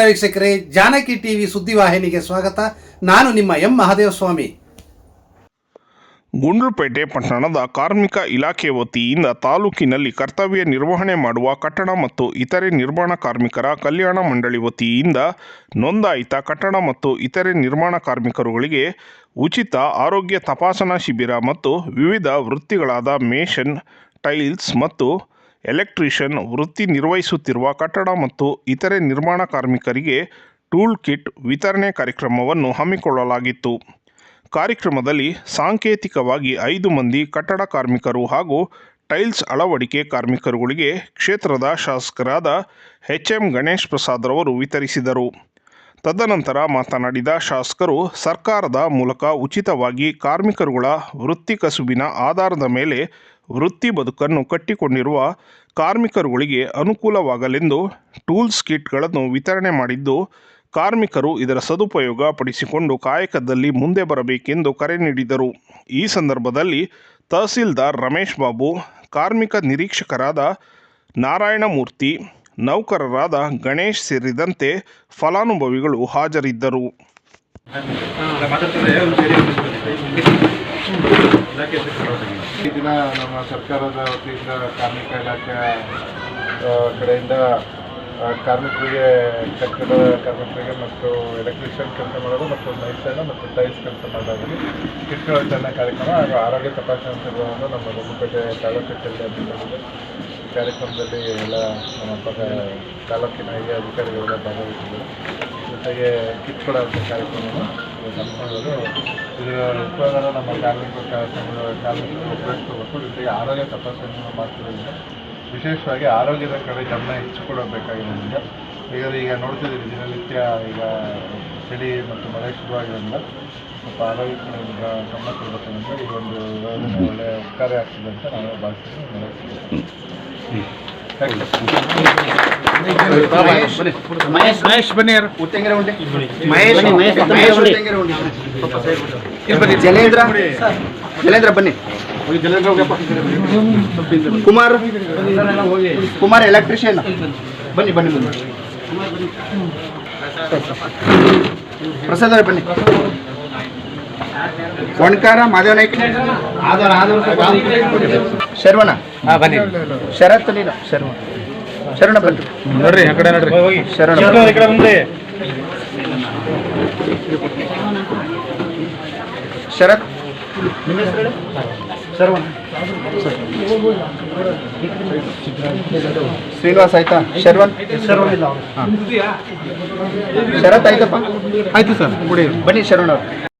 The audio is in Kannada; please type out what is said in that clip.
ವೀಕ್ಷಕರೇ, ಜಾನಕಿ ಟಿವಿ ಸುದ್ದಿವಾಹಿನಿಗೆ ಸ್ವಾಗತ. ನಾನು ನಿಮ್ಮ ಎಂ ಮಹಾದೇವಸ್ವಾಮಿ. ಗುಂಡ್ಲುಪೇಟೆ ಪಟ್ಟಣದ ಕಾರ್ಮಿಕ ಇಲಾಖೆ ವತಿಯಿಂದ ತಾಲೂಕಿನಲ್ಲಿ ಕರ್ತವ್ಯ ನಿರ್ವಹಣೆ ಮಾಡುವ ಕಟ್ಟಡ ಮತ್ತು ಇತರೆ ನಿರ್ಮಾಣ ಕಾರ್ಮಿಕರ ಕಲ್ಯಾಣ ಮಂಡಳಿ ವತಿಯಿಂದ ನೋಂದಾಯಿತ ಕಟ್ಟಡ ಮತ್ತು ಇತರೆ ನಿರ್ಮಾಣ ಕಾರ್ಮಿಕರುಗಳಿಗೆ ಉಚಿತ ಆರೋಗ್ಯ ತಪಾಸಣಾ ಶಿಬಿರ ಮತ್ತು ವಿವಿಧ ವೃತ್ತಿಗಳಾದ ಮೇಷನ್, ಟೈಲ್ಸ್ ಮತ್ತು ಎಲೆಕ್ಟ್ರಿಷಿಯನ್ ವೃತ್ತಿ ನಿರ್ವಹಿಸುತ್ತಿರುವ ಕಟ್ಟಡ ಮತ್ತು ಇತರೆ ನಿರ್ಮಾಣ ಕಾರ್ಮಿಕರಿಗೆ ಟೂಲ್ ಕಿಟ್ ವಿತರಣೆ ಕಾರ್ಯಕ್ರಮವನ್ನು ಹಮ್ಮಿಕೊಳ್ಳಲಾಗಿತ್ತು. ಕಾರ್ಯಕ್ರಮದಲ್ಲಿ ಸಾಂಕೇತಿಕವಾಗಿ ಐದು ಮಂದಿ ಕಟ್ಟಡ ಕಾರ್ಮಿಕರು ಹಾಗೂ ಟೈಲ್ಸ್ ಅಳವಡಿಕೆ ಕಾರ್ಮಿಕರುಗಳಿಗೆ ಕ್ಷೇತ್ರದ ಶಾಸಕರಾದ ಎಚ್ ಎಂ ಗಣೇಶ್ ಪ್ರಸಾದ್ ರವರು ವಿತರಿಸಿದರು. ತದನಂತರ ಮಾತನಾಡಿದ ಶಾಸಕರು, ಸರ್ಕಾರದ ಮೂಲಕ ಉಚಿತವಾಗಿ ಕಾರ್ಮಿಕರುಗಳ ವೃತ್ತಿ ಕಸುಬಿನ ಆಧಾರದ ಮೇಲೆ ವೃತ್ತಿ ಬದುಕನ್ನು ಕಟ್ಟಿಕೊಂಡಿರುವ ಕಾರ್ಮಿಕರುಗಳಿಗೆ ಅನುಕೂಲವಾಗಲೆಂದು ಟೂಲ್ಸ್ ಕಿಟ್ಗಳನ್ನು ವಿತರಣೆ ಮಾಡಿದ್ದು, ಕಾರ್ಮಿಕರು ಇದರ ಸದುಪಯೋಗ ಪಡಿಸಿಕೊಂಡು ಕಾಯಕದಲ್ಲಿ ಮುಂದೆ ಬರಬೇಕೆಂದು ಕರೆ ನೀಡಿದರು. ಈ ಸಂದರ್ಭದಲ್ಲಿ ತಹಸೀಲ್ದಾರ್ ರಮೇಶ್ ಬಾಬು, ಕಾರ್ಮಿಕ ನಿರೀಕ್ಷಕರಾದ ನಾರಾಯಣಮೂರ್ತಿ, ನೌಕರರಾದ ಗಣೇಶ್ ಸೇರಿದಂತೆ ಫಲಾನುಭವಿಗಳು ಹಾಜರಿದ್ದರು. ಈ ನಮ್ಮ ಸರ್ಕಾರದ ವತಿಯಿಂದ ಕಾರ್ಮಿಕ ಇಲಾಖೆಯ ಕಡೆಯಿಂದ ಕಾರ್ಮಿಕರಿಗೆ ಕಟ್ಟಡ ಕಾರ್ಮಿಕರಿಗೆ ಮತ್ತು ಎಲೆಕ್ಟ್ರಿಷಿಯನ್ ಕೆಲಸ ಮಾಡೋದು ಮತ್ತು ಮೈಸೂರಿನ ಮತ್ತು ಟೈಲ್ಸ್ ಕೆಲಸ ಮಾಡೋದಾಗಲಿ. ಕಿಟ್ಗಳ ವಿತರಣೆ ಕಾರ್ಯಕ್ರಮ ಹಾಗೂ ಆರೋಗ್ಯ ತಪಾಸಣೆ ಶಿಬಿರವನ್ನು ನಮ್ಮ ಗುಂಡ್ಲುಪೇಟೆ ತಾಲೂಕು ಜಿಲ್ಲೆ ಹಮ್ಮಿಕೊಂಡಿದೆ. ಈ ಕಾರ್ಯಕ್ರಮದಲ್ಲಿ ಎಲ್ಲ ನಮ್ಮ ತಾಲೂಕಿನ ಹಿರಿಯ ಅಧಿಕಾರಿಗಳೆಲ್ಲ ಭಾಗವಹಿಸಿದ್ದರು. ಜೊತೆಗೆ ಕಿಟ್ ಕೊಡುವಂಥ ಕಾರ್ಯಕ್ರಮವನ್ನು ಹಮ್ಮಿಕೊಳ್ಳೋದು ಇದರ ಉಪಯೋಗನ ನಮ್ಮ ಕಾರ್ಮಿಕ ಕಾರ್ಮಿಕರು ಉಪಯೋಗಿಸ್ಕೋಬೇಕು ಜೊತೆಗೆ ಆರೋಗ್ಯ ತಪಾಸಣೆಯನ್ನು ಮಾಡ್ತಿರೋದ್ರಿಂದ ವಿಶೇಷವಾಗಿ ಆರೋಗ್ಯದ ಕಡೆ ಗಮನ ಹೆಚ್ಚು ಕೊಡಬೇಕಾಗಿರೋದ್ರಿಂದ ಈಗ ಈಗ ನೋಡ್ತಿದ್ದೀವಿ ದಿನನಿತ್ಯ ಈಗ ಚಳಿ ಮತ್ತು ಮಳೆ ಶುರುವಾಗಿರೋದ್ರಿಂದ ಸ್ವಲ್ಪ ಆರೋಗ್ಯ ಕಡೆ ಗಮನ ಕೊಡಬೇಕಂದ್ರೆ ಈ ಒಂದು ಯೋಜನೆ ಒಳ್ಳೆ ಉಪಕಾರ ಆಗ್ತದೆ ಅಂತ ನಾನು ಭಾವಿಸ್ತೀನಿ. ಮಹೇಶ್ ಮಹೇಶ್ ಬನ್ನಿ ಯಾರು ಮಹೇಶ್ ಮಹೇಶ್ ಬನ್ನಿ. ಜಲೇಂದ್ರ ಜಲೇಂದ್ರ ಬನ್ನಿ. ಕುಮಾರ್ ಕುಮಾರ್ ಎಲೆಕ್ಟ್ರಿಷಿಯನ್ ಬನ್ನಿ ಬನ್ನಿ ಬನ್ನಿ. ಪ್ರಸಾದ್ ಅವ್ರೆ, ಬನ್ನಿ. ಒಣಕಾರ ಮಾದೇವ ನಾಯ್ಕ. ಶರ್ವಣ? ಬನ್ನಿ. ಶರತ್ ನೀನು? ಶರ್ವಣ. ಶರಣ ಬನ್ನಿ ನೋಡ್ರಿ ಆ ಕಡೆ ನೋಡ್ರಿ. ಶರಣ ಈ ಕಡೆ ಬಂದ್ರಿ. ಶರತ್? ನಿಮ್ಮ ಹೆಸರು ಹೇಳಿ? ಶರವಣ. ಶ್ರೀನಿವಾಸ್ ಆಯ್ತಾ? ಶರ್ವನ್. ಶರತ್ ಆಯ್ತಪ್ಪ? ಆಯ್ತು ಸರ್ ಕೊಡಿ. ಬನ್ನಿ ಶರಣ ಅವ್ರು.